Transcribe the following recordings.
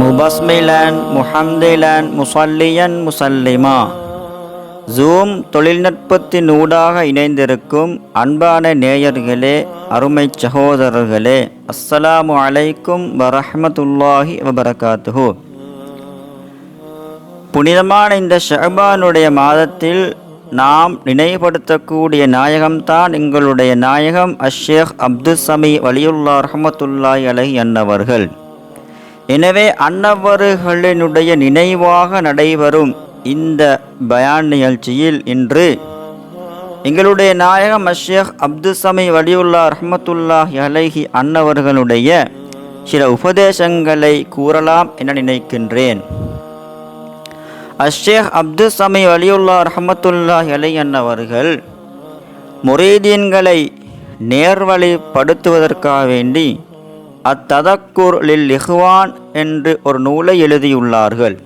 முபஸ்மிலன் முஹந்திலன் முசல்லியன் முசல்லிமா. Zoom தொழில்நுட்பத்தின் ஊடாக இணைந்திருக்கும் அன்பான நேயர்களே அருமை சகோதரர்களே அஸ்ஸலாமு அலைக்கும் வரஹமத்துல்லாஹி வபரகாத்துஹு. புனிதமான இந்த ஷஹபானுடைய மாதத்தில் நாம் நினைவுபடுத்தக்கூடிய நாயகம்தான் எங்களுடைய நாயகம் அஷேக் அப்துல் சமி வலியுல்லா ரஹமத்துல்லாய் அலஹி அன்னவர்கள். எனவே அன்னவர்களினுடைய நினைவாக நடைபெறும் இந்த பயான் நிகழ்ச்சியில் இன்று எங்களுடைய நாயகம் அஷேக் அப்துல் சமி வலியுல்லா ரஹமத்துல்லாஹி அலைஹி அன்னவர்களுடைய சில உபதேசங்களை கூறலாம் என நினைக்கின்றேன். அஷேக் அப்துல் சமி வலியுல்லா ரஹமத்துல்லா அலை என்னவர்கள் முரீதீன்களை நேர்வழிப்படுத்துவதற்காக வேண்டி அத்ததக்கூர் லில் இஹ்வான் என்று ஒரு நூலை எழுதியுள்ளார்கள்.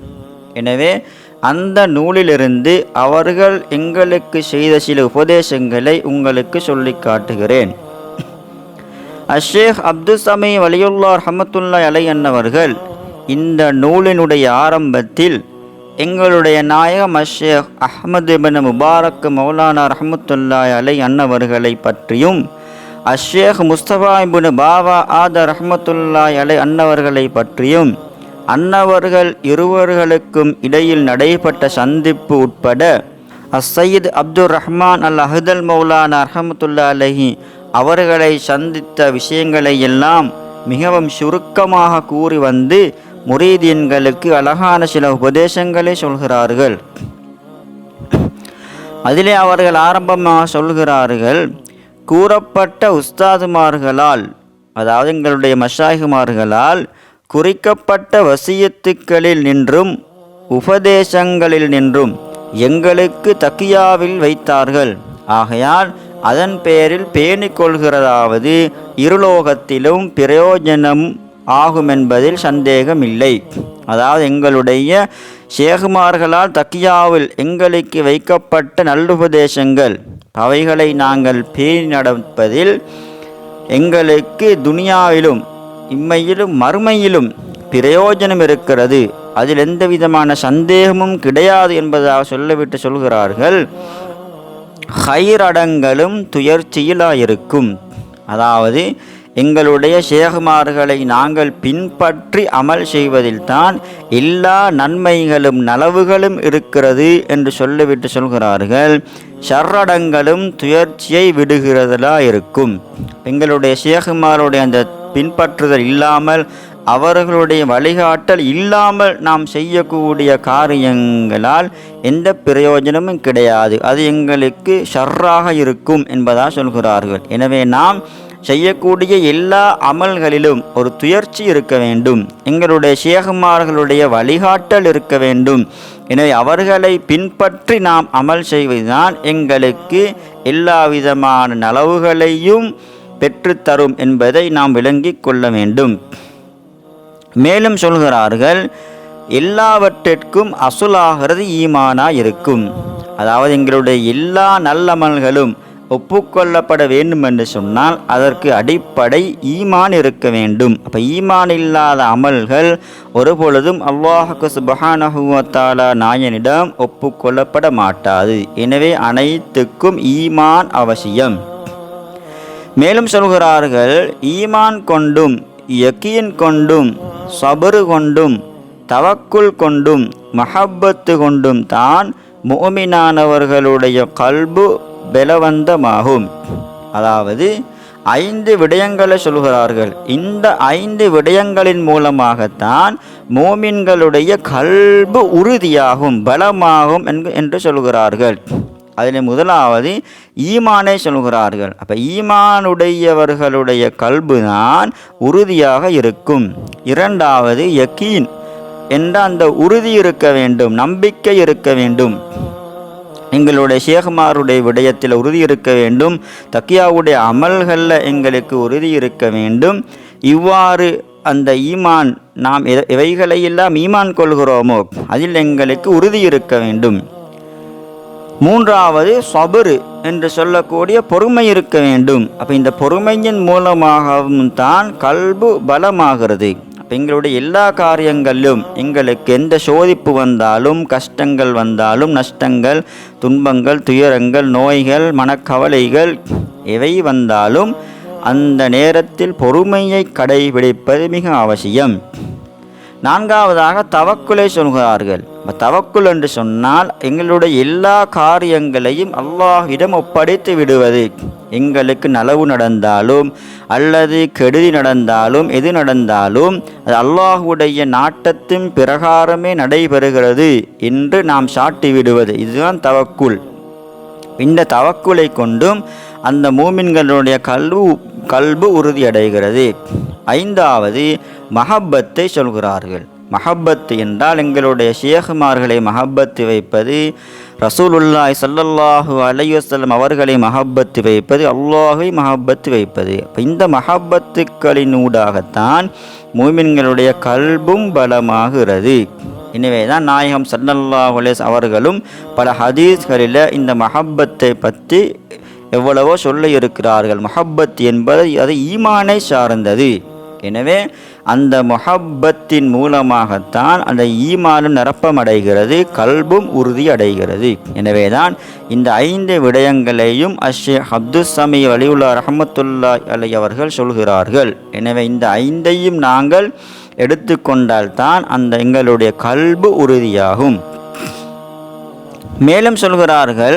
எனவே அந்த நூலிலிருந்து அவர்கள் எங்களுக்கு செய்த சில உபதேசங்களை உங்களுக்கு சொல்லி காட்டுகிறேன். அஷேக் அப்துல் சமி வலியுல்லா ரஹமத்துல்லா அலை என்னவர்கள் இந்த நூலினுடைய ஆரம்பத்தில் எங்களுடைய நாயகம் அஷேக் அஹமது பின் முபாரக் மௌலானா ரஹமத்துல்லாய் அலை அன்னவர்களை பற்றியும் அஷேக் முஸ்தபா பின் பாபா ஆத ரஹமத்துல்லாய் அலை அன்னவர்களை பற்றியும் அன்னவர்கள் இருவர்களுக்கும் இடையில் நடைபெற்ற சந்திப்பு உட்பட அசையீத் அப்துல் ரஹ்மான் அல் அஹதல் மௌலானா ரஹமத்துல்லா அலஹி அவர்களை சந்தித்த விஷயங்களை எல்லாம் மிகவும் சுருக்கமாக கூறி வந்து முரீதீன்களுக்கு அழகான சில உபதேசங்களை சொல்கிறார்கள். அதிலே அவர்கள் ஆரம்பமாக சொல்கிறார்கள் கூறப்பட்ட உஸ்தாதுமார்களால் அதாவது எங்களுடைய மஷாயிகுமார்களால் குறிக்கப்பட்ட வசியத்துக்களில் நின்றும் உபதேசங்களில் நின்றும் எங்களுக்கு தக்கியாவில் வைத்தார்கள். ஆகையால் அதன் பேரில் பேணிக்கொள்கிறதாவது இருலோகத்திலும் பிரயோஜனம் ஆகும் என்பதில் சந்தேகமில்லை. அதாவது எங்களுடைய ஷேகுமார்களால் தக்கியாவில் எங்களுக்கு வைக்கப்பட்ட நல்லுபதேசங்கள் அவைகளை நாங்கள் பேணி நடப்பதில் எங்களுக்கு துனியாவிலும் இம்மையிலும் மறுமையிலும் பிரயோஜனம் இருக்கிறது. அதில் எந்த விதமான சந்தேகமும் கிடையாது என்பதாக சொல்லிவிட்டு சொல்கிறார்கள். ஹைரடங்களும் துயர்ச்சியிலாயிருக்கும். அதாவது எங்களுடைய ஷேகுமார்களை நாங்கள் பின்பற்றி அமல் செய்வதில்தான் எல்லா நன்மைகளும் நலவுகளும் இருக்கிறது என்று சொல்லிவிட்டு சொல்கிறார்கள். ஷர்ரடங்களும் துயர்ச்சியை விடுகிறதலா இருக்கும். எங்களுடைய ஷேகுமாருடைய அந்த பின்பற்றுதல் இல்லாமல் அவர்களுடைய வழிகாட்டல் இல்லாமல் நாம் செய்யக்கூடிய காரியங்களால் எந்த பிரயோஜனமும் கிடையாது. அது எங்களுக்கு ஷர்ராக இருக்கும் என்பதாக சொல்கிறார்கள். எனவே நாம் செய்யக்கூடிய எல்லா அமல்களிலும் ஒரு துயர்ச்சி இருக்க வேண்டும். எங்களுடைய சேகுமார்களுடைய வழிகாட்டல் இருக்க வேண்டும். எனவே அவர்களை பின்பற்றி நாம் அமல் செய்வதுதான் எங்களுக்கு எல்லா விதமான நலவுகளையும் பெற்றுத்தரும் என்பதை நாம் விளங்கிக் கொள்ள வேண்டும். மேலும் சொல்கிறார்கள் எல்லாவற்றிற்கும் அசுலாகிறது ஈமானா இருக்கும். அதாவது எங்களுடைய எல்லா நல்லமல்களும் ஒப்புக்கொள்ளப்பட வேண்டும் என்று சொன்னால் அதற்கு அடிப்படை ஈமான் இருக்க வேண்டும். அப்போ ஈமான் இல்லாத அமல்கள் ஒருபொழுதும் அல்லாஹுக்கு சுபஹானஹுவத்தாலா நாயனிடம் ஒப்புக்கொள்ளப்பட மாட்டாது. எனவே அனைத்துக்கும் ஈமான் அவசியம். மேலும் சொல்கிறார்கள் ஈமான் கொண்டும் யக்கீன் கொண்டும் சபரு கொண்டும் தவக்குள் கொண்டும் மஹப்பத்து கொண்டும் தான் மோமினானவர்களுடைய கல்பு பலவந்தமாகும். அதாவது ஐந்து விடயங்களை சொல்கிறார்கள். இந்த ஐந்து விடயங்களின் மூலமாகத்தான் மோமின்களுடைய கல்பு உறுதியாகும் பலமாகும் என்று சொல்கிறார்கள். அதில் முதலாவது ஈமானை சொல்கிறார்கள். அப்போ ஈமானுடையவர்களுடைய கல்பு தான் உறுதியாக இருக்கும். இரண்டாவது யக்கீன் என்ற அந்த உறுதி இருக்க வேண்டும் நம்பிக்கை இருக்க வேண்டும். எங்களுடைய ஷேகுமாருடைய விடயத்தில் உறுதி இருக்க வேண்டும். தக்கியாவுடைய அமல்களில் எங்களுக்கு உறுதி இருக்க வேண்டும். இவ்வாறு அந்த ஈமான் நாம் எவைகளையெல்லாம் ஈமான் கொள்கிறோமோ அதில் எங்களுக்கு உறுதி இருக்க வேண்டும். மூன்றாவது சபரு என்று சொல்லக்கூடிய பொறுமை இருக்க வேண்டும். அப்போ இந்த பொறுமையின் மூலமாகவும் தான் கல்பு பலமாகிறது. எங்களுடைய எல்லா காரியங்களிலும் எங்களுக்கு எந்த சோதிப்பு வந்தாலும் கஷ்டங்கள் வந்தாலும் நஷ்டங்கள் துன்பங்கள் துயரங்கள் நோய்கள் மனக்கவலைகள் எவை வந்தாலும் அந்த நேரத்தில் பொறுமையை கடைபிடிப்பது மிக அவசியம். நான்காவதாக தவக்குலை சொல்கிறார்கள். தவக்குள் என்று சொன்னால் எங்களுடைய எல்லா காரியங்களையும் அல்லாஹ்விடம் ஒப்படைத்து விடுவது. எங்களுக்கு நலவு நடந்தாலும் அல்லது கெடுதி நடந்தாலும் எது நடந்தாலும் அது அல்லாஹுடைய நாட்டத்தின் பிரகாரமே நடைபெறுகிறது என்று நாம் சாட்டி விடுவது. இதுதான் தவக்குள் இந்த தவக்குலை கொண்டும் அந்த மூமின்களுடைய கல்வு கல்பு உறுதியடைகிறது. ஐந்தாவது மஹப்பத்தை சொல்கிறார்கள். மஹப்பத்து என்றால் எங்களுடைய ஷேகுமார்களை மஹப்பத்து வைப்பது ரசூலுல்லாய் சல்லல்லாஹு அலையுசல்லம் அவர்களை மஹப்பத்து வைப்பது அல்லாஹை மஹப்பத்து வைப்பது. அப்ப இந்த மஹப்பத்துக்களினூடாகத்தான் மூமின்களுடைய கல்பும் பலமாகிறது. எனவே தான் நாயகம் சல்லல்லாஹு அவர்களும் பல ஹதீஸ்களில் இந்த மஹப்பத்தை பற்றி எவ்வளவோ சொல்ல இருக்கிறார்கள் மஹப்பத் என்பது அது ஈமானை சார்ந்தது. எனவே அந்த மொஹப்பத்தின் மூலமாகத்தான் அந்த ஈமானும் நிரப்பமடைகிறது கல்பும் உறுதி அடைகிறது எனவே தான் இந்த ஐந்து விடயங்களையும் அஷே அப்துசமி வலியுல்லா ரஹமத்துல்லா அலி அவர்கள் சொல்கிறார்கள். எனவே இந்த ஐந்தையும் நாங்கள் எடுத்துக்கொண்டால்தான் அந்த எங்களுடைய கல்பு உறுதியாகும். மேலும் சொல்கிறார்கள்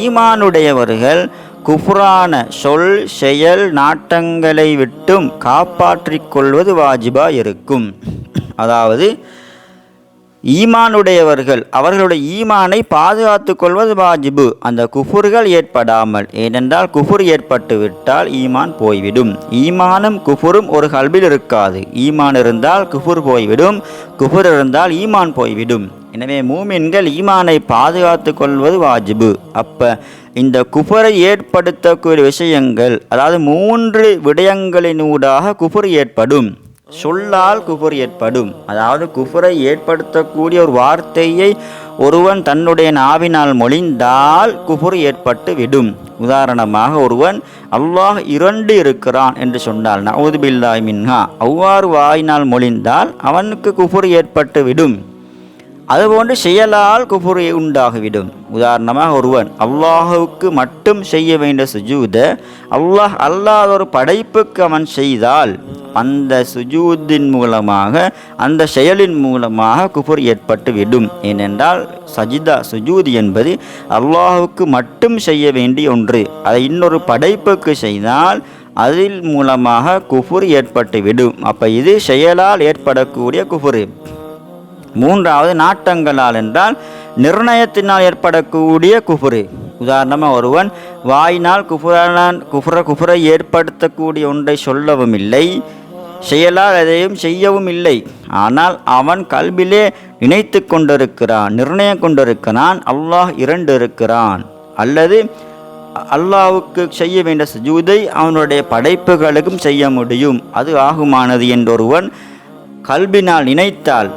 ஈமானுடையவர்கள் குஃப்ரான சொல் செயல் நாட்டங்களை விட்டும் காப்பாற்றிக் கொள்வது வாஜிபா இருக்கும். அதாவது ஈமானுடையவர்கள் அவர்களுடைய ஈமானை பாதுகாத்து கொள்வது வாஜிபு. அந்த குஃபுர்கள் ஏற்படாமல் ஏனென்றால் குஃபுர் ஏற்பட்டு விட்டால் ஈமான் போய்விடும். ஈமானும் குஃபுரும் ஒரு கல்பில் இருக்காது. ஈமான் இருந்தால் குஃபுர் போய்விடும் குஃபுர் இருந்தால் ஈமான் போய்விடும். எனவே மூமின்கள் ஈமானை பாதுகாத்து கொள்வது வாஜிபு. அப்போ இந்த குஃபரை ஏற்படுத்தக்கூடிய விஷயங்கள் அதாவது மூன்று விடயங்களினூடாக குஃபுர் ஏற்படும். சொல்லால் குஃபர் ஏற்படும். அதாவது குஃபரை ஏற்படுத்தக்கூடிய ஒரு வார்த்தையை ஒருவன் தன்னுடைய நாவினால் மொழிந்தால் குஃபர் ஏற்பட்டு விடும். உதாரணமாக ஒருவன் அல்லாஹ் இரண்டு இருக்கிறான் என்று சொன்னால் நவுதுபில்லாய் மின்ஹா அவ்வாறு வாயினால் மொழிந்தால் அவனுக்கு குஃபர் ஏற்பட்டு விடும். அதுபோன்று செயலால் குஃபுர் உண்டாகிவிடும். உதாரணமாக ஒருவன் அல்லாஹுக்கு மட்டும் செய்ய வேண்டிய சுஜூத அல்லாஹ் அல்லாத ஒரு படைப்புக்கு அவன் செய்தால் அந்த சுஜூதின் மூலமாக அந்த செயலின் மூலமாக குஃபுர் ஏற்பட்டு விடும் ஏனென்றால் சஜிதா சுஜூத் என்பது அல்லாஹுக்கு மட்டும் செய்ய வேண்டிய ஒன்று. அதை இன்னொரு படைப்புக்கு செய்தால் அதில் மூலமாக குஃபுர் ஏற்பட்டு விடும் அப்போ இது செயலால் ஏற்படக்கூடிய குஃபுரு. மூன்றாவது நாட்டங்களால் என்றால் நிர்ணயத்தினால் ஏற்படக்கூடிய குஃபுரு. உதாரணமாக ஒருவன் வாயினால் குஃபுரான் குஃபுர குஃபுரை ஏற்படுத்தக்கூடிய ஒன்றை சொல்லவும் இல்லை செயலால் எதையும் செய்யவும் இல்லை. ஆனால் அவன் கல்விலே நினைத்து கொண்டிருக்கிறான் நிர்ணயம் கொண்டிருக்கிறான் அல்லாஹ் இரண்டு இருக்கிறான். அல்லது அல்லாவுக்கு செய்ய வேண்டிய ஜூதை அவனுடைய படைப்புகளுக்கும் செய்ய முடியும். அது ஆகுமானது என்றொருவன் கல்வினால் நினைத்தால்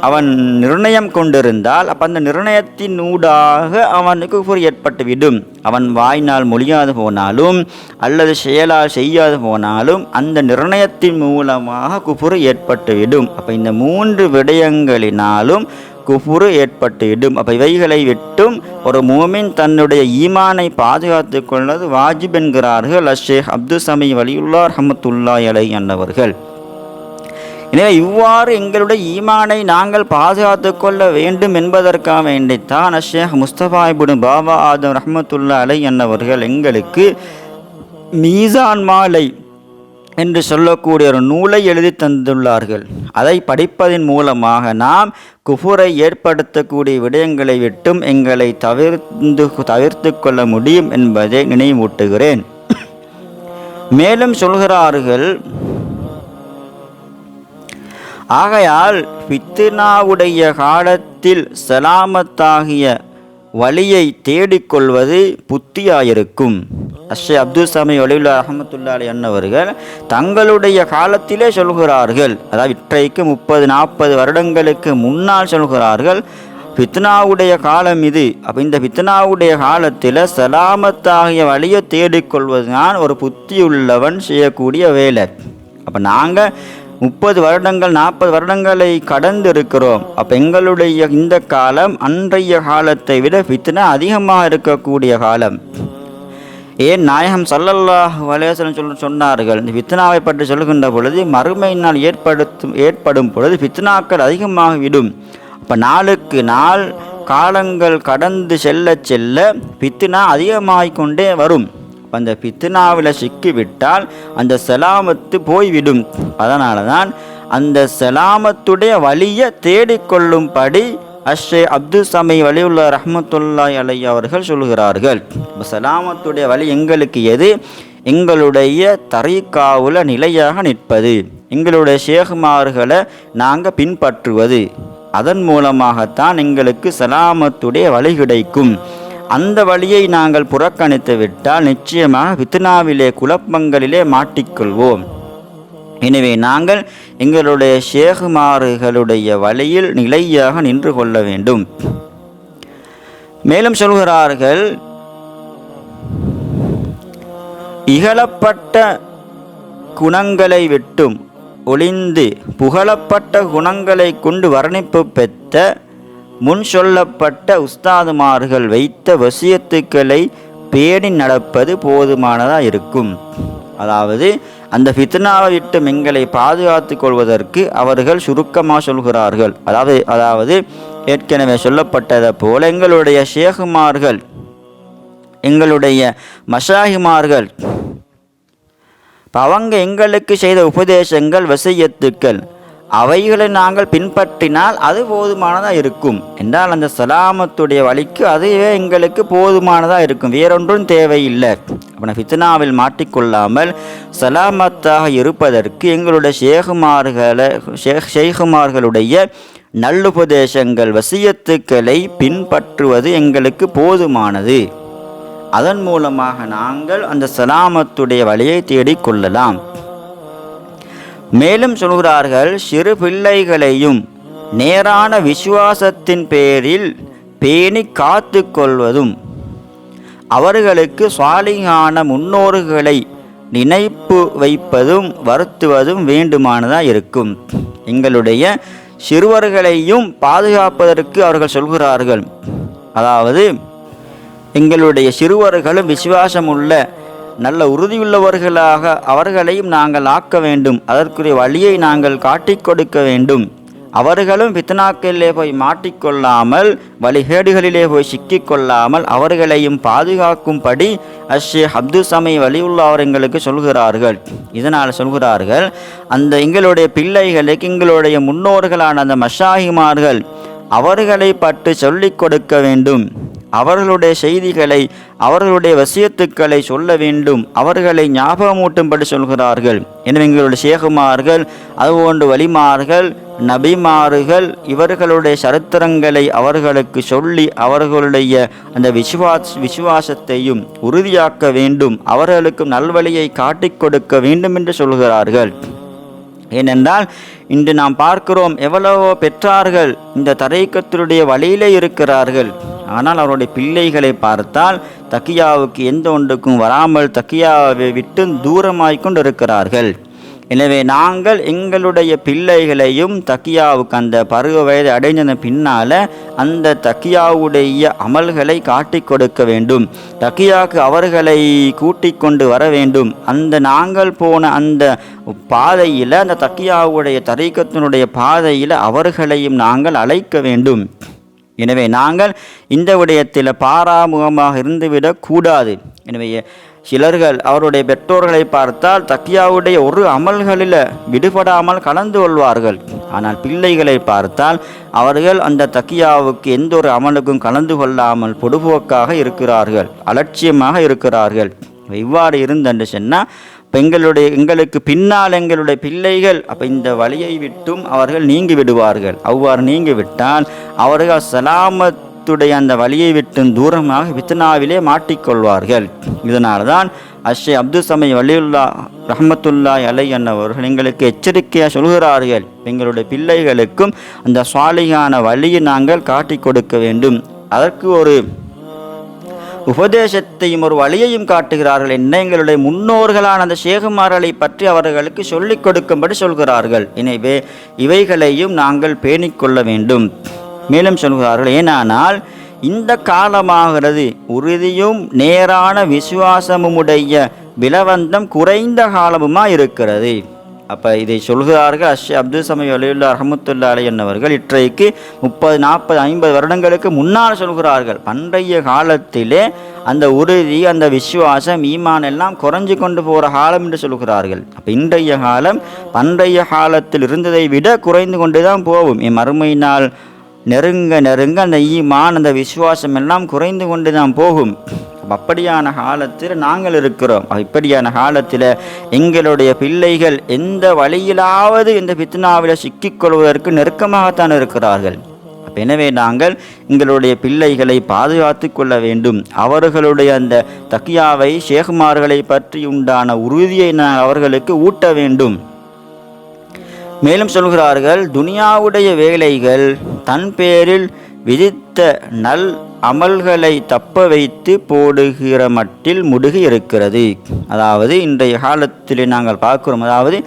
அவன் நிர்ணயம் கொண்டிருந்தால் அப்போ அந்த நிர்ணயத்தின் ஊடாக அவனுக்கு குஃபர் ஏற்பட்டுவிடும் அவன் வாயினால் மொழியாது போனாலும் அல்லது செயலால் செய்யாது போனாலும் அந்த நிர்ணயத்தின் மூலமாக குஃபுர் ஏற்பட்டுவிடும் அப்போ இந்த மூன்று விடயங்களினாலும் குஃபுரு ஏற்பட்டுவிடும் அப்போ இவைகளை விட்டும் ஒரு மூமின் தன்னுடைய ஈமானை பாதுகாத்து கொள்வது வாஜிப் என்கிறார்கள். அஷேக் அப்துல் சமி வலியுல்லா ரஹமத்துல்லா அலை என்னவர்கள் எனவே இவ்வாறு எங்களுடைய ஈமானை நாங்கள் பாதுகாத்து கொள்ள வேண்டும் என்பதற்காக வேண்டித்தான் அஷேக் முஸ்தபா இபுன் பாபா ஆதம் ரஹமத்துல்லா அலை என்னவர்கள் எங்களுக்கு மீசான் மாலை என்று சொல்லக்கூடிய ஒரு நூலை எழுதி தந்துள்ளார்கள். அதை படிப்பதன் மூலமாக நாம் குஃபுரை ஏற்படுத்தக்கூடிய விடயங்களை விட்டும் எங்களை தவிர்த்து தவிர்த்து கொள்ள முடியும் என்பதை நினைவூட்டுகிறேன். மேலும் சொல்கிறார்கள் ஆகையால் பித்தினாவுடைய காலத்தில் சலாமத்தாகிய வழியை தேடிக்கொள்வது புத்தியாயிருக்கும். அஷே அப்துல் சாமி ஒலிவுல்லா அஹமத்துல்லாலி அன்னவர்கள் தங்களுடைய காலத்திலே சொல்கிறார்கள். அதாவது இற்றைக்கு முப்பது நாற்பது வருடங்களுக்கு முன்னால் சொல்கிறார்கள் ஃபித்னாவுடைய காலம் இது. அப்போ இந்த ஃபித்னாவுடைய காலத்தில் சலாமத்தாகிய வழியை தேடிக்கொள்வது தான் ஒரு புத்தியுள்ளவன் செய்யக்கூடிய வேலை. அப்போ நாங்கள் முப்பது வருடங்கள் நாற்பது வருடங்களை கடந்து இருக்கிறோம் அப்போ எங்களுடைய இந்த காலம் அன்றைய காலத்தை விட ஃபித்னா அதிகமாக இருக்கக்கூடிய காலம். ஏன் நாயகம் சல்லல்லாஹ் வலேசன் சொல் சொன்னார்கள் இந்த ஃபித்னாவை பற்றி சொல்கின்ற பொழுது மறுமையினால் ஏற்படுத்தும் ஏற்படும் பொழுது ஃபித்னாக்கள் அதிகமாக விடும். அப்போ நாளுக்கு நாள் காலங்கள் கடந்து செல்ல செல்ல ஃபித்னா அதிகமாகிக்கொண்டே வரும். அந்த ஃபித்னாவில் சிக்கிவிட்டால் அந்த செலாமத்து போய்விடும். அதனால தான் அந்த செலாமத்துடைய வழியை தேடிக்கொள்ளும்படி அஷ்ரே அப்துல் சமை வலியுள்ள ரஹமத்துல்லாய் அலை அவர்கள் சொல்கிறார்கள். இப்போ சலாமத்துடைய வழி எங்களுக்கு எது? எங்களுடைய தரைக்காவில் நிலையாக நிற்பது. எங்களுடைய ஷேகுமார்களை நாங்கள் பின்பற்றுவது. அதன் மூலமாகத்தான் எங்களுக்கு சலாமத்துடைய வழி கிடைக்கும். அந்த வழியை நாங்கள் புறக்கணித்து விட்டால் நிச்சயமாக வித்னாவிலே குழப்பங்களிலே மாட்டிக்கொள்வோம். எனவே நாங்கள் எங்களுடைய ஷேகுமாறுகளுடைய வழியில் நிலையாக நின்று கொள்ள வேண்டும். மேலும் சொல்கிறார்கள் இகழப்பட்ட குணங்களை விட்டும் ஒளிந்து புகழப்பட்ட குணங்களை கொண்டு வர்ணிப்பு பெற்ற முன் சொல்லப்பட்ட உஸ்தாதுமார்கள் வைத்த வசியத்துக்களை பேணி நடப்பது போதுமானதாக இருக்கும். அதாவது அந்த ஃபித்னாவை விட்டு எங்களை பாதுகாத்து கொள்வதற்கு அவர்கள் சுருக்கமாக சொல்கிறார்கள். அதாவது அதாவது ஏற்கனவே சொல்லப்பட்டதை போல எங்களுடைய ஷேகுமார்கள் எங்களுடைய மஷாஹிமார்கள் இப்ப அவங்க எங்களுக்கு செய்த உபதேசங்கள் வசியத்துக்கள் அவைகளை நாங்கள் பின்பற்றினால் அது போதுமானதாக இருக்கும். என்றால் அந்த சலாமத்துடைய வழிக்கு அதுவே எங்களுக்கு போதுமானதாக இருக்கும். வேறொன்றும் தேவையில்லை. அப்போ ஃபித்னாவில் மாட்டிக்கொள்ளாமல் சலாமத்தாக இருப்பதற்கு எங்களுடைய ஷேகுமார்களை ஷேக் ஷேகுமார்களுடைய நல்லுபதேசங்கள் வசியத்துக்களை பின்பற்றுவது எங்களுக்கு போதுமானது. அதன் மூலமாக நாங்கள் அந்த சலாமத்துடைய வழியை தேடிக்கொள்ளலாம். மேலும் சொல்கிறார்கள் சிறு பிள்ளைகளையும் நேரான விசுவாசத்தின் பேரில் பேணி காத்து கொள்வதும் அவர்களுக்கு சுவாலிகான முன்னோர்களை நினைப்பு வைப்பதும் வருத்துவதும் வேண்டுமானதாக இருக்கும். எங்களுடைய சிறுவர்களையும் பாதுகாப்பதற்கு அவர்கள் சொல்கிறார்கள். அதாவது எங்களுடைய சிறுவர்களும் விசுவாசமுள்ள நல்ல உறுதியுள்ளவர்களாக அவர்களையும் நாங்கள் ஆக்க வேண்டும். அதற்குரிய வழியை நாங்கள் காட்டிக் கொடுக்க வேண்டும். அவர்களும் பித்தனாக்களிலே போய் மாட்டிக்கொள்ளாமல் வழிகேடுகளிலே போய் சிக்கிக்கொள்ளாமல் அவர்களையும் பாதுகாக்கும்படி அஷே அப்துல் சமை வழியுள்ளவர் எங்களுக்கு சொல்கிறார்கள். இதனால் சொல்கிறார்கள் அந்த எங்களுடைய பிள்ளைகளுக்கு எங்களுடைய முன்னோர்களான அந்த மஷாஹிமார்கள் அவர்களை பற்றி சொல்லிக் கொடுக்க வேண்டும். அவர்களுடைய செய்திகளை அவர்களுடைய வசியத்துக்களை சொல்ல வேண்டும். அவர்களை ஞாபகமூட்டும்படி சொல்கிறார்கள். எனவே எங்களுடைய சேகுமார்கள் அதுபோன்று வலிமார்கள் நபிமார்கள் இவர்களுடைய சரித்திரங்களை அவர்களுக்கு சொல்லி அவர்களுடைய அந்த விசுவாஸ் விசுவாசத்தையும் உறுதியாக்க வேண்டும். அவர்களுக்கும் நல்வழியை காட்டிக் கொடுக்க வேண்டும் என்று சொல்கிறார்கள். ஏனென்றால் இன்று நாம் பார்க்கிறோம் எவ்வளவோ பெற்றார்கள் இந்த தரைக்கத்தினுடைய வழியிலே இருக்கிறார்கள். ஆனால் அவருடைய பிள்ளைகளை பார்த்தால் தக்கியாவுக்கு எந்த ஒன்றுக்கும் வராமல் தக்கியாவை விட்டு தூரமாய் கொண்டிருக்கிறார்கள். எனவே நாங்கள் எங்களுடைய பிள்ளைகளையும் தக்கியாவுக்கு அந்த பருவ வயது அடைஞ்சன பின்னால் அந்த தக்கியாவுடைய அமல்களை காட்டிக் கொடுக்க வேண்டும். தக்கியாவுக்கு அவர்களை கூட்டிக் கொண்டு வர வேண்டும். அந்த நாங்கள் போன அந்த பாதையில் அந்த தக்கியாவுடைய தரீக்கத்தினுடைய பாதையில் அவர்களையும் நாங்கள் அழைக்க வேண்டும். எனவே நாங்கள் இந்த விடயத்தில் பாராமுகமாக இருந்துவிடக்கூடாது எனவே சிலர்கள் அவருடைய பெற்றோர்களை பார்த்தால் தக்கியாவுடைய ஒரு அமல்களில் விடுபடாமல் கலந்து கொள்வார்கள். ஆனால் பிள்ளைகளை பார்த்தால் அவர்கள் அந்த தக்கியாவுக்கு எந்த ஒரு அமலுக்கும் கலந்து கொள்ளாமல் பொடுபோக்காக இருக்கிறார்கள் அலட்சியமாக இருக்கிறார்கள். இவ்வாறு இருந்தென்று சொன்னால் இப்போ எங்களுடைய எங்களுக்கு பின்னால் எங்களுடைய பிள்ளைகள் அப்போ இந்த வழியை விட்டும் அவர்கள் நீங்கி விடுவார்கள். அவ்வாறு நீங்கி விட்டால் அவர்கள் சலாமத்துடைய அந்த வழியை விட்டும் தூரமாக வித்னாவிலே மாட்டிக்கொள்வார்கள். இதனால் தான் அஷே அப்துல் சமை வலியுல்லா ரஹமத்துல்லா அலை என்னவர்கள் எங்களுக்கு எச்சரிக்கையாக சொல்கிறார்கள். எங்களுடைய பிள்ளைகளுக்கும் அந்த சுவாலிகான வழியை நாங்கள் காட்டிக் கொடுக்க வேண்டும். அதற்கு ஒரு உபதேசத்தையும் ஒரு வழியையும் காட்டுகிறார்கள். என்ன எங்களுடைய முன்னோர்களான அந்த சேகுமார்களை பற்றி அவர்களுக்கு சொல்லிக் கொடுக்கும்படி சொல்கிறார்கள். எனவே இவைகளையும் நாங்கள் பேணிக்கொள்ள வேண்டும். மேலும் சொல்கிறார்கள் ஏனானால் இந்த காலமாகிறது. உறுதியும் நேரான விசுவாசமுடைய விலவந்தம் குறைந்த காலமுமா இருக்கிறது அப்போ இதை சொல்கிறார்கள் அஷ் அப்துல் சமி அலியுல்லா ரஹமத்துல்லா அலி என்னவர்கள் இற்றைக்கு முப்பது நாற்பது ஐம்பது வருடங்களுக்கு முன்னால் சொல்கிறார்கள். பண்டைய காலத்திலே அந்த உறுதி அந்த விசுவாசம் ஈமான் எல்லாம் குறைஞ்சு கொண்டு போகிற காலம் என்று சொல்கிறார்கள். அப்போ இன்றைய காலம் பண்டைய காலத்தில் இருந்ததை விட குறைந்து கொண்டு தான் போகும். என் மறுமை நாள் நெருங்க நெருங்க அந்த ஈமான் அந்த விசுவாசம் எல்லாம் குறைந்து கொண்டு தான் போகும். அப்படியான காலத்தில் நாங்கள் இருக்கிறோம். இப்படியான காலத்தில் எங்களுடைய பிள்ளைகள் எந்த வழியிலாவது இந்த பித்னாவில் சிக்கிக்கொள்வதற்கு நெருக்கமாகத்தான் இருக்கிறார்கள். எனவே நாங்கள் எங்களுடைய பிள்ளைகளை பாதுகாத்து கொள்ள வேண்டும். அவர்களுடைய அந்த தக்கியாவை ஷேகுமார்களை பற்றி உண்டான உறுதியை நான் அவர்களுக்கு ஊட்ட வேண்டும். மேலும் சொல்கிறார்கள் துனியாவுடைய வேலைகள் தன் பேரில் விதித்த நல் அமல்களை தப்ப வைத்து போடுகிற மட்டில் முடுகி இருக்கிறது. அதாவது இன்றைய காலத்தில் நாங்கள் பார்க்குறோம். அதாவது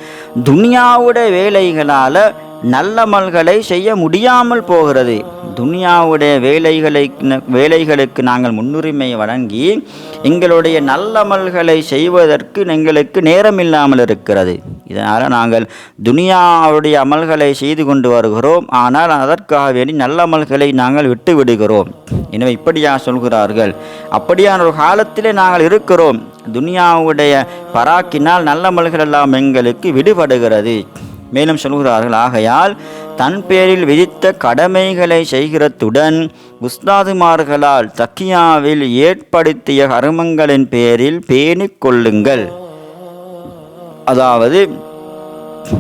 துனியாவுடைய வேலைகளால் நல்லமல்களை செய்ய முடியாமல் போகிறது. துனியாவுடைய வேலைகளை வேலைகளுக்கு நாங்கள் முன்னுரிமை வழங்கி எங்களுடைய நல்லமல்களை செய்வதற்கு எங்களுக்கு நேரம் இல்லாமல் இருக்கிறது. இதனால் நாங்கள் துனியாவுடைய அமல்களை செய்து கொண்டு வருகிறோம். ஆனால் அதற்காக வேண்டி நல்லமல்களை நாங்கள் விட்டு விடுகிறோம். எனவே இப்படியா சொல்கிறார்கள். அப்படியான ஒரு காலத்திலே நாங்கள் இருக்கிறோம். துனியாவுடைய பராக்கினால் நல்லமல்கள் எல்லாம் எங்களுக்கு விடுபடுகிறது. மேலும் சொல்கிறார்கள் ஆகையால் தன் பேரில் விதித்த கடமைகளை செய்கிறதுடன் உஸ்தாதுமார்களால் தக்கியாவில் ஏற்படுத்திய கருமங்களின் பேரில் பேணிக் கொள்ளுங்கள். அதாவது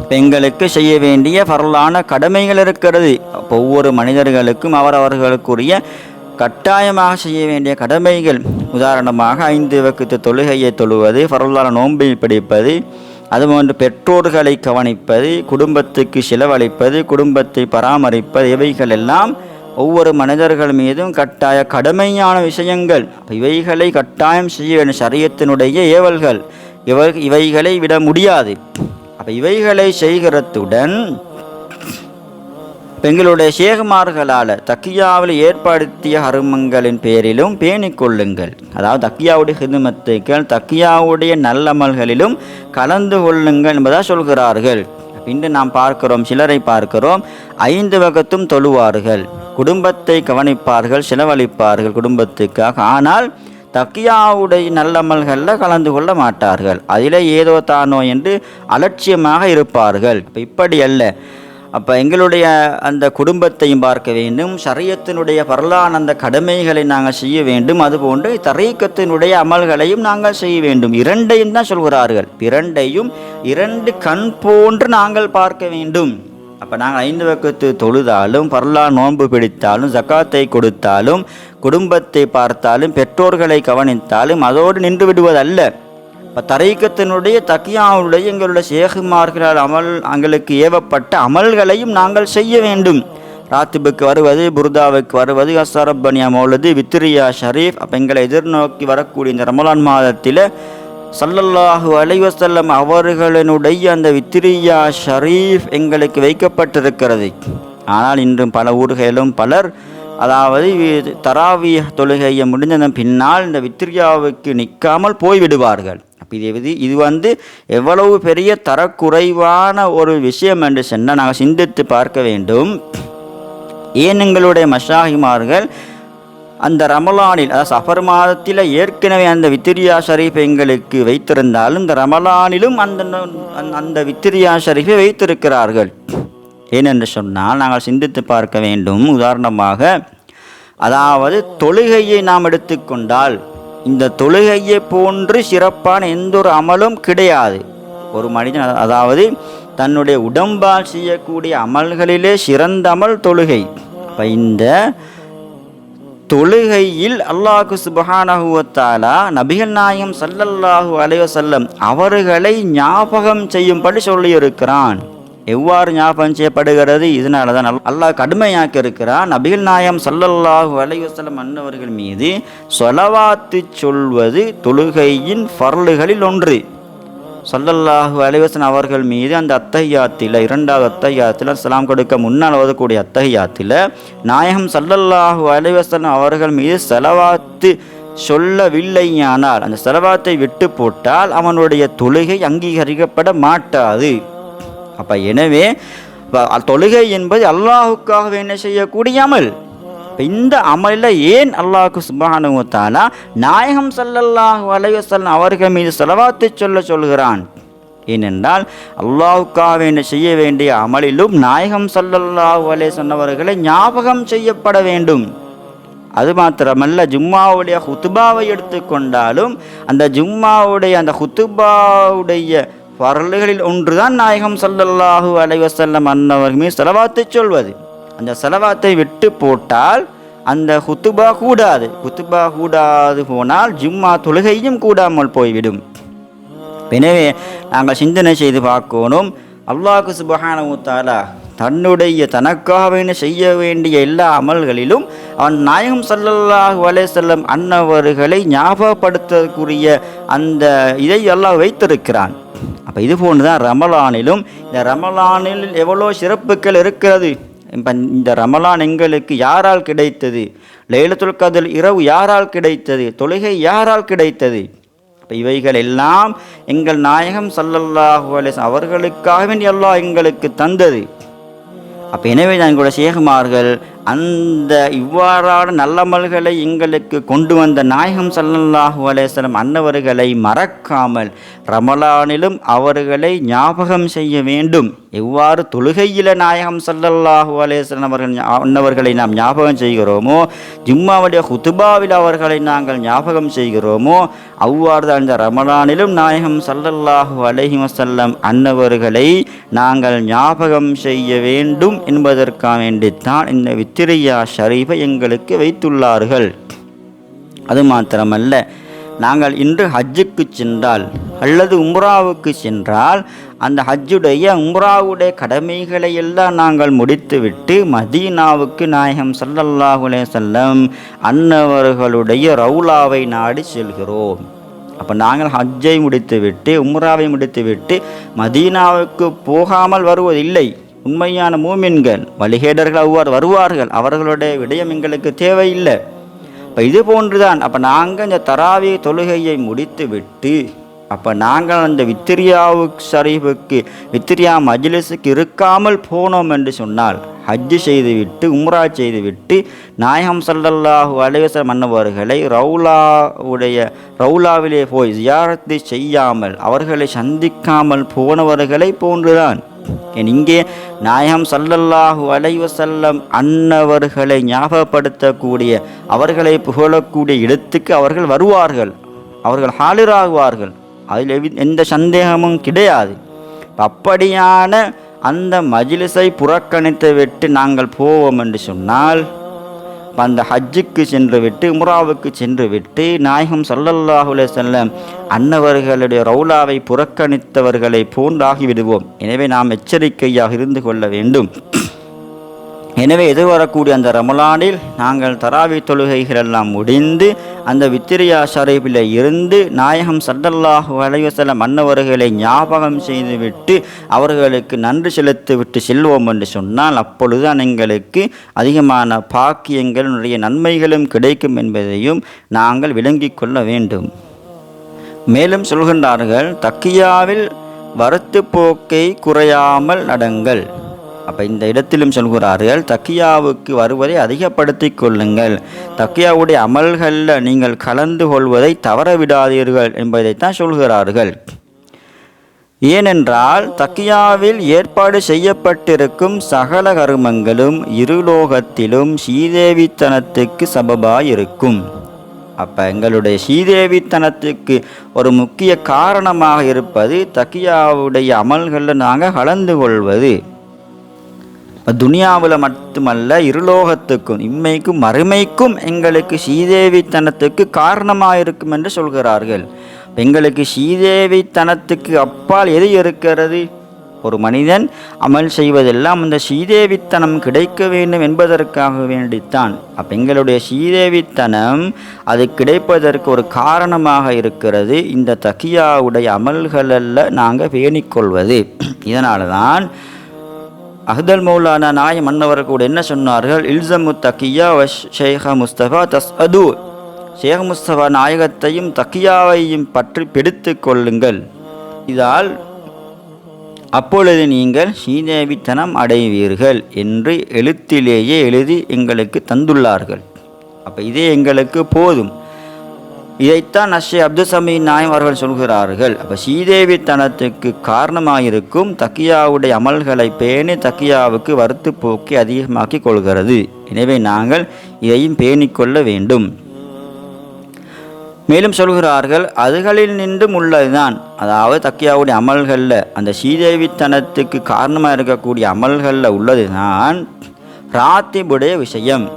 பெண்களுக்கு செய்ய வேண்டிய பரவலான கடமைகள் இருக்கிறது. ஒவ்வொரு மனிதர்களுக்கும் அவரவர்களுக்குரிய கட்டாயமாக செய்ய வேண்டிய கடமைகள். உதாரணமாக ஐந்து வகுத்து தொழுகையை தொழுவது பரலான நோன்பை பிடிப்பது அதுபோன்று பெற்றோர்களை கவனிப்பது குடும்பத்துக்கு செலவழிப்பது குடும்பத்தை பராமரிப்பது இவைகள் எல்லாம் ஒவ்வொரு மனிதர்கள் மீதும் கட்டாய கடமையான விஷயங்கள். இவைகளை கட்டாயம் செய்ய வேண்டும் சரியத்தினுடைய ஏவல்கள். இவை இவைகளை விட முடியாது. அப்போ இவைகளை செய்கிறதுடன் எங்களுடைய சேகுமார்களால் தக்கியாவில் ஏற்படுத்திய ஹருமங்களின் பேரிலும் பேணிக்கொள்ளுங்கள். அதாவது தக்கியாவுடைய ஹிதுமத்துக்கள் தக்கியாவுடைய நல்லமல்களிலும் கலந்து கொள்ளுங்கள் என்பதாக சொல்கிறார்கள். இன்று நாம் பார்க்கிறோம் சிலரை பார்க்கிறோம். ஐந்து வகத்தும் தொழுவார்கள். குடும்பத்தை கவனிப்பார்கள் செலவழிப்பார்கள் குடும்பத்துக்காக. ஆனால் தக்கியாவுடைய நல்லமல்களில் கலந்து கொள்ள மாட்டார்கள். அதிலே ஏதோ தானோ என்று அலட்சியமாக இருப்பார்கள். இப்போ இப்படி அல்ல. அப்போ எங்களுடைய அந்த குடும்பத்தையும் பார்க்க வேண்டும். சரியத்தினுடைய பரலான அந்த கடமைகளை நாங்கள் செய்ய வேண்டும். அதுபோன்று தரீக்கத்தினுடைய அமல்களையும் நாங்கள் செய்ய வேண்டும். இரண்டையும் தான் சொல்கிறார்கள். இரண்டையும் இரண்டு கண் போன்று நாங்கள் பார்க்க வேண்டும். அப்போ நாங்கள் ஐந்து வக்கத்து தொழுதாலும் பரலா நோன்பு பிடித்தாலும் ஜக்காத்தை கொடுத்தாலும் குடும்பத்தை பார்த்தாலும் பெற்றோர்களை கவனித்தாலும் அதோடு நின்று விடுவதல்ல. இப்போ தரைக்கத்தினுடைய தக்கியாவுடைய எங்களுடைய சேகுமார்களால் அமல் எங்களுக்கு ஏவப்பட்ட அமல்களையும் நாங்கள் செய்ய வேண்டும். ராத்திபுக்கு வருவது புர்தாவுக்கு வருவது அசரப்பனியா மௌலது வித்ரியா ஷரீஃப் அப்போ எங்களை எதிர்நோக்கி வரக்கூடிய இந்த ரமலான் மாதத்தில் சல்லல்லாஹு அலைவசல்லம் அவர்களினுடைய அந்த வித்ரியா ஷரீஃப் எங்களுக்கு வைக்கப்பட்டிருக்கிறது. ஆனால் இன்றும் பல ஊர்களிலும் பலர் அதாவது தராவிய தொழுகையை முடிந்ததன் பின்னால் இந்த வித்ரியாவுக்கு நிற்காமல் போய்விடுவார்கள். அப்போ இது இது இது வந்து எவ்வளவு பெரிய தரக்குறைவான ஒரு விஷயம் என்று சொன்னால் நாங்கள் சிந்தித்து பார்க்க வேண்டும். ஏன் எங்களுடைய மஷாஹிமார்கள் அந்த ரமலானில் அதாவது சஃபர் மாதத்தில் ஏற்கனவே அந்த வித்திரியா ஷரீஃப் எங்களுக்கு வைத்திருந்தாலும் இந்த ரமலானிலும் அந்த அந்த வித்திரியா ஷரீஃபை வைத்திருக்கிறார்கள். ஏனென்று சொன்னால் நாங்கள் சிந்தித்து பார்க்க வேண்டும். உதாரணமாக அதாவது தொழுகையை நாம் எடுத்துக்கொண்டால் இந்த தொழுகையை போன்று சிறப்பான எந்த ஒரு அமலும் கிடையாது. ஒரு மனிதன் அதாவது தன்னுடைய உடம்பால் செய்யக்கூடிய அமல்களிலே சிறந்த அமல் தொழுகை. இப்போ இந்த தொழுகையில் அல்லாஹு சுபஹானஹுவத்தாலா நபிகள் நாயகம் சல்லல்லாஹு அலைவசல்லம் அவர்களை ஞாபகம் செய்யும்படி சொல்லியிருக்கிறான். எவ்வாறு ஞாபகம் செய்யப்படுகிறது? இதனால தான் அல்லாஹ் கடுமையாக்கி இருக்கிறான் நபிகள் நாயம் சல்லல்லாஹு அலைவசல்லம் அன்னவர்கள் மீது சொலவாத்து சொல்வது தொழுகையின் பரலுகளில் ஒன்று. சொல்லல்லாஹு அலைவசன் அவர்கள் மீது அந்த அத்தஹியாத்தில் இரண்டாவது அத்தஹியாத்தில் சலாம் கொடுக்க முன்னால் ஓதக்கூடிய அத்தஹியாத்தில் நாயகம் சல்லல்லாஹு அலைவசன் அவர்கள் மீது செலவாத்து சொல்லவில்லையானால் அந்த செலவாத்தை விட்டு போட்டால் அவனுடைய தொழுகை அங்கீகரிக்கப்பட மாட்டாது. அப்போ எனவே தொழுகை என்பது அல்லாஹுக்காக என்ன செய்யக்கூடிய அமல். இப்போ இந்த அமலில் ஏன் அல்லாஹுக்கு சுபானுவத்தாலா நாயகம் சல்லல்லாஹு அலைவசல்லம் அவர்கள் மீது செலவாத்து சொல்ல சொல்கிறான்? ஏனென்றால் அல்லாஹுக்காக வேண்டி செய்ய வேண்டிய அமலிலும் நாயகம் சல்லல்லாஹு அலே சொன்னவர்களை ஞாபகம் செய்யப்பட வேண்டும். அது மாத்திரமல்ல ஜும்மாவுடைய ஹுத்துபாவை எடுத்துக்கொண்டாலும் அந்த ஜும்மாவுடைய அந்த ஹுத்துபாவுடைய வரலுகளில் ஒன்றுதான் நாயகம் சல்லல்லாஹூ அலைவசல்லம் அன்னவர் செலவாத்தை சொல்வது. அந்த செலவாத்தை விட்டு போட்டால் அந்த ஹுத்துபா கூடாது. ஹுத்துபா கூடாது போனால் ஜும்மா தொழுகையும் கூடாமல் போய்விடும். எனவே நாங்கள் சிந்தனை செய்து பார்க்கணும். அல்லாஹு சுபஹானு தாலா தன்னுடைய தனக்காக செய்ய வேண்டிய எல்லா அமல்களிலும் அவன் நாயகம் சல்லல்லாஹு வலே செல்லம் அன்னவர்களை ஞாபகப்படுத்தக்கூடிய அந்த இதை எல்லாம் வைத்திருக்கிறான். அப்போ இது போன்று தான் ரமலானிலும் இந்த ரமலானில் எவ்வளோ சிறப்புகள் இருக்கிறது? இப்போ இந்த ரமலான் எங்களுக்கு யாரால் கிடைத்தது? லைலத்துல் கதில் இரவு யாரால் கிடைத்தது? தொழுகை யாரால் கிடைத்தது? இப்போ இவைகள் எல்லாம் எங்கள் நாயகம் சல்லல்லாஹு அலிஸ் அவர்களுக்காக வேண்டிய எங்களுக்கு தந்தது. அப்போ எனவே தான் கூட சேகுமார்கள் அந்த இவ்வாறான நல்லமல்களை எங்களுக்கு கொண்டு வந்த நாயகம் சல்லல்லாஹு அலேஸ்லம் அன்னவர்களை மறக்காமல் ரமலானிலும் அவர்களை ஞாபகம் செய்ய வேண்டும். எவ்வாறு தொழுகையில் நாயகம் சல்லல்லாஹு அலேஸ்லம் அவர்கள் அன்னவர்களை நாம் ஞாபகம் செய்கிறோமோ ஜும்மாவுடைய ஹுத்துபாவில் அவர்களை நாங்கள் ஞாபகம் செய்கிறோமோ அவ்வாறு தான் இந்த ரமலானிலும் நாயகம் சல்லல்லாஹு அலஹி வசல்லம் அன்னவர்களை நாங்கள் ஞாபகம் செய்ய வேண்டும் என்பதற்காக வேண்டித்தான் இந்த வித்திரையா ஷரீஃபை எங்களுக்கு வைத்துள்ளார்கள். அது மாத்திரமல்ல நாங்கள் இன்று ஹஜ்ஜுக்கு சென்றால் அல்லது உம்ராவுக்கு சென்றால் அந்த ஹஜ்ஜுடைய உம்ராவுடைய கடமைகளை எல்லாம் நாங்கள் முடித்துவிட்டு மதீனாவுக்கு நாயகம் சல்லல்லாஹுலே செல்லம் அன்னவர்களுடைய ரவுலாவை நாடி செல்கிறோம். அப்போ நாங்கள் ஹஜ்ஜை முடித்துவிட்டு உம்ராவை முடித்துவிட்டு மதீனாவுக்கு போகாமல் வருவதில்லை. உண்மையான மூமின்கள் வழிகேடர்கள் அவ்வாறு வருவார்கள். அவர்களுடைய விடயம் எங்களுக்கு தேவையில்லை. இப்போ இது போன்றுதான். அப்போ நாங்கள் இந்த தராவி தொழுகையை முடித்து விட்டு அப்போ நாங்கள் அந்த வித்திரியாவுக்கு சரிவுக்கு வித்திரியா மஜ்லிஸுக்கு இருக்காமல் போனோம் என்று சொன்னால் ஹஜ்ஜு செய்துவிட்டு உம்ரா செய்துவிட்டு நாயகம் சல்லல்லாஹு அலைவசம் மன்னவர்களை ரவுலாவுடைய ரவுலாவிலே போய் ஜியாரத்தை செய்யாமல் அவர்களை சந்திக்காமல் போனவர்களை போன்றுதான். இங்கே நாயகம் சல்லல்லாஹு அலைவசல்லம் அன்னவர்களை ஞாபகப்படுத்தக்கூடிய அவர்களை புகழக்கூடிய இடத்துக்கு அவர்கள் வருவார்கள். அவர்கள் ஹாலிராகுவார்கள். அதில் எந்த சந்தேகமும் கிடையாது. அப்படியான அந்த மஜிலிஸை புறக்கணித்து விட்டு நாங்கள் போவோம் என்று சொன்னால் அந்த ஹஜ்ஜுக்கு சென்று விட்டு உம்ராவுக்கு சென்று விட்டு நாயகம் சல்லல்லாஹுலே செல்ல அன்னவர்களுடைய ரவுலாவை புறக்கணித்தவர்களை போன்றாகிவிடுவோம் எனவே நாம் எச்சரிக்கையாக இருந்து கொள்ள வேண்டும். எனவே எதிர்வரக்கூடிய அந்த ரமலானில் நாங்கள் தராவி தொழுகைகளெல்லாம் முடிந்து அந்த வித்திரியா ஷரீஃபில் இருந்து நாயகம் சட்டல்லாஹு அலைவசல்ல மன்னவர்களை ஞாபகம் செய்துவிட்டு அவர்களுக்கு நன்றி செலுத்தி விட்டு செல்வோம் என்று சொன்னால் அப்பொழுதுதான் எங்களுக்கு அதிகமான பாக்கியங்கள் நிறைய நன்மைகளும் கிடைக்கும் என்பதையும் நாங்கள் விளங்கிக் கொள்ள வேண்டும். மேலும் சொல்கின்றார்கள் தக்கியாவில் வரத்து போக்கை குறையாமல் நடங்கள். அப்போ இந்த இடத்திலும் சொல்கிறார்கள் தக்கியாவுக்கு வருவதை அதிகப்படுத்தி கொள்ளுங்கள். தக்கியாவுடைய அமல்களில் நீங்கள் கலந்து கொள்வதை தவற விடாதீர்கள் என்பதைத்தான் சொல்கிறார்கள். ஏனென்றால் தக்கியாவில் ஏற்பாடு செய்யப்பட்டிருக்கும் சகல கருமங்களும் இருலோகத்திலும் ஸ்ரீதேவித்தனத்துக்கு சபபாயிருக்கும் அப்போ எங்களுடைய ஸ்ரீதேவித்தனத்துக்கு ஒரு முக்கிய காரணமாக இருப்பது தக்கியாவுடைய அமல்களில் நாங்கள் கலந்து கொள்வது. இப்போ துனியாவில் மட்டுமல்ல இருலோகத்துக்கும் இம்மைக்கும் மறுமைக்கும் எங்களுக்கு ஸ்ரீதேவித்தனத்துக்கு காரணமாக இருக்கும் என்று சொல்கிறார்கள். எங்களுக்கு ஸ்ரீதேவித்தனத்துக்கு அப்பால் எது இருக்கிறது? ஒரு மனிதன் அமல் செய்வதெல்லாம் அந்த ஸ்ரீதேவித்தனம் கிடைக்க வேண்டும் என்பதற்காக வேண்டித்தான். அப்போ எங்களுடைய ஸ்ரீதேவித்தனம் அது கிடைப்பதற்கு ஒரு காரணமாக இருக்கிறது. இந்த தக்கியாவுடைய அமல்களல்ல நாங்கள் பேணிக்கொள்வது. இதனால தான் அஹ்தல் மௌலானா நாய மன்னவர் கூட என்ன சொன்னார்கள்? இல்சமு தக்கியா வஷ் ஷேഖ முஸ்தபா தஸ் அது ஷேக் முஸ்தபா நாயகத்தையும் தக்கியாவையும் பற்றி பிடித்து கொள்ளுங்கள். இதால் அப்பொழுது நீங்கள் ஸ்ரீதேவித்தனம் அடைவீர்கள் என்று எழுத்திலேயே எழுதி எங்களுக்கு தந்துள்ளார்கள். அப்போ இதே எங்களுக்கு போதும். இதைத்தான் அஷே அப்துல் சமீ நாயம் அவர்கள் சொல்கிறார்கள். அப்போ ஸ்ரீதேவித்தனத்துக்கு காரணமாயிருக்கும் தக்கியாவுடைய அமல்களை பேணி தக்கியாவுக்கு வறுத்து போக்கி அதிகமாக்கி கொள்கிறது. எனவே நாங்கள் இதையும் பேணிக்கொள்ள வேண்டும். மேலும் சொல்கிறார்கள் அதுகளில் நின்றும் உள்ளதுதான். அதாவது தக்கியாவுடைய அமல்களில் அந்த ஸ்ரீதேவித்தனத்துக்கு காரணமாக இருக்கக்கூடிய அமல்களில் உள்ளதுதான் ராத்திபுடைய விஷயம்.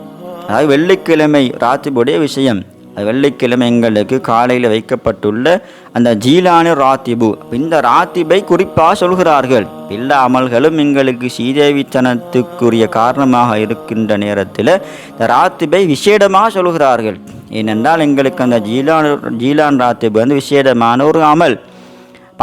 அதாவது வெள்ளிக்கிழமை ராத்திபுடைய விஷயம். வெள்ளிக்கிழமை எங்களுக்கு காலையில் வைக்கப்பட்டுள்ள அந்த ஜீலானு ராத்திபு. இந்த ராத்திபை குறிப்பாக சொல்கிறார்கள். எல்லா அமல்களும் எங்களுக்கு ஸ்ரீதேவித்தனத்துக்குரிய காரணமாக இருக்கின்ற நேரத்தில் இந்த ராத்திபை விசேடமாக சொல்கிறார்கள். ஏனென்றால் எங்களுக்கு அந்த ஜீலான் ஜீலான் ராத்திபு வந்து விசேடமான ஒரு அமல்.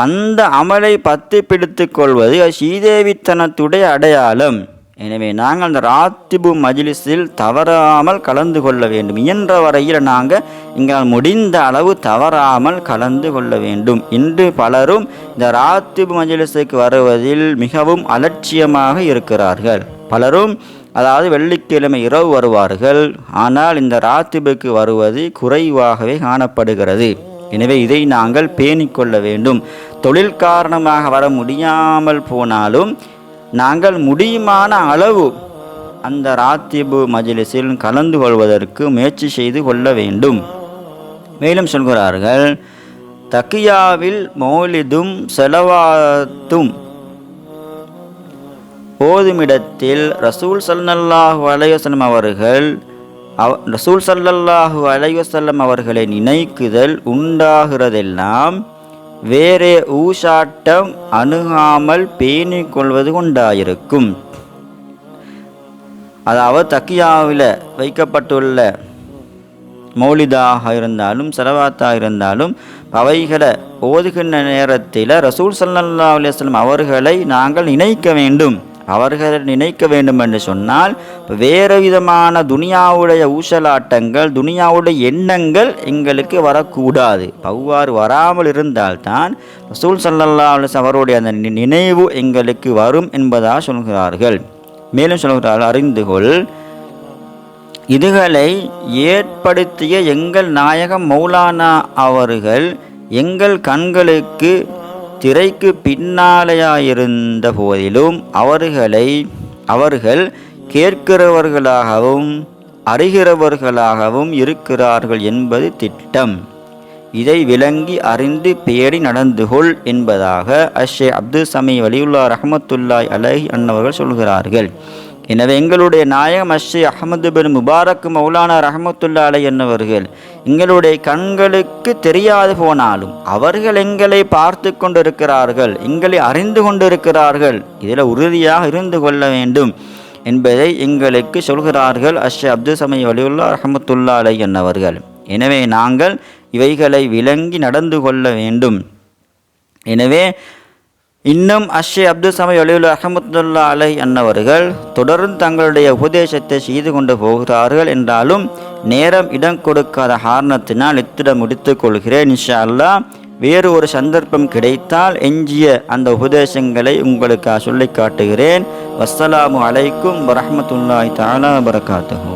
அந்த அமலை பத்து பிடித்து கொள்வது அது ஸ்ரீதேவித்தனத்துடைய அடையாளம். எனவே நாங்கள் அந்த ராத்திபு மஜிலிஸில் தவறாமல் கலந்து கொள்ள வேண்டும். இயன்ற வரையில் நாங்கள் எங்களால் முடிந்த அளவு தவறாமல் கலந்து கொள்ள வேண்டும். இன்று பலரும் இந்த ராத்திபு மஜிலிஸுக்கு வருவதில் மிகவும் அலட்சியமாக இருக்கிறார்கள். பலரும் அதாவது வெள்ளிக்கிழமை இரவு வருவார்கள். ஆனால் இந்த ராத்திபுக்கு வருவது குறைவாகவே காணப்படுகிறது. எனவே இதை நாங்கள் பேணிக்கொள்ள வேண்டும். தொழில் காரணமாக வர முடியாமல் போனாலும் நாங்கள் முடியுமான அளவு அந்த ராத்திபு மஜிலிஸில் கலந்து கொள்வதற்கு முயற்சி செய்து கொள்ள வேண்டும். மேலும் சொல்கிறார்கள் தக்கியாவில் மௌலிதும் செலவாத்தும். போதுமிடத்தில் ரசூல் சல்லல்லாஹு அலைவசல்லம் அவர்கள் அவ ரசூல் சல்லல்லாஹு அலைவசல்லம் அவர்களை நினைக்குதல் உண்டாகிறதெல்லாம் வேறே ஊசாட்டம் அணுகாமல் பேணிக் கொள்வது கொண்டாயிருக்கும் அதாவது தக்கியாவில் வைக்கப்பட்டுள்ள மௌலிதாக இருந்தாலும் செலவாத்தாக இருந்தாலும் அவைகளை ஓதுகின்ற நேரத்தில் ரசூல் சல்லா அலுவலம் அவர்களை நாங்கள் நினைக்க வேண்டும். அவர்களை நினைக்க வேண்டும் என்று சொன்னால் வேறு விதமான துனியாவுடைய ஊசலாட்டங்கள் துனியாவுடைய எண்ணங்கள் எங்களுக்கு வரக்கூடாது. அவ்வாறு வராமல் இருந்தால்தான் ரசூல் சல்லல்லா அவருடைய அந்த நி- நினைவு எங்களுக்கு வரும் என்பதாக சொல்கிறார்கள். மேலும் சொல்கிறார்கள் அறிந்து கொள் இதுகளை ஏற்படுத்திய எங்கள் நாயகம் மௌலானா அவர்கள் எங்கள் கண்களுக்கு திரைக்கு பின்னாலேயாயிருந்த போதிலும் அவர்களை அவர்கள் கேட்கிறவர்களாகவும் அறிகிறவர்களாகவும் இருக்கிறார்கள் என்பது திட்டம். இதை விளங்கி அறிந்து பேடி நடந்து கொள் என்பதாக அஷே அப்துல் சமி வலியுல்லா ரஹமத்துல்லாய் அலஹி அன்னவர்கள் சொல்கிறார்கள். எனவே எங்களுடைய நாயகம் அஷே அஹமது பின் முபாரக் மௌலானா ரஹமத்துல்லா அலை என்னவர்கள் எங்களுடைய கண்களுக்கு தெரியாது போனாலும் அவர்கள் எங்களை பார்த்து கொண்டிருக்கிறார்கள் எங்களை அறிந்து கொண்டிருக்கிறார்கள். இதில் உறுதியாக இருந்து கொள்ள வேண்டும் என்பதை எங்களுக்கு சொல்கிறார்கள் அஷே அப்துல் சமி வலியுல்லா ரஹமத்துல்லா அலை என்னவர்கள் எனவே நாங்கள் இவைகளை விளங்கி நடந்து கொள்ள வேண்டும். எனவே இன்னும் அஷே அப்துல் சமை ஒலியுல் அஹமதுல்லா அலை அன்னவர்கள் தொடர்ந்து தங்களுடைய உபதேசத்தை செய்து கொண்டு போகிறார்கள் என்றாலும் நேரம் இடம் கொடுக்காத காரணத்தினால் இத்திடம் முடித்து கொள்கிறேன் இன்ஷா அல்லாஹ் வேறு ஒரு சந்தர்ப்பம் கிடைத்தால் எஞ்சிய அந்த உபதேசங்களை உங்களுக்கு சொல்லி காட்டுகிறேன். வசலாமு அலைக்கும் வரமத்துல்லாய் தாலா வரகாத்துஹு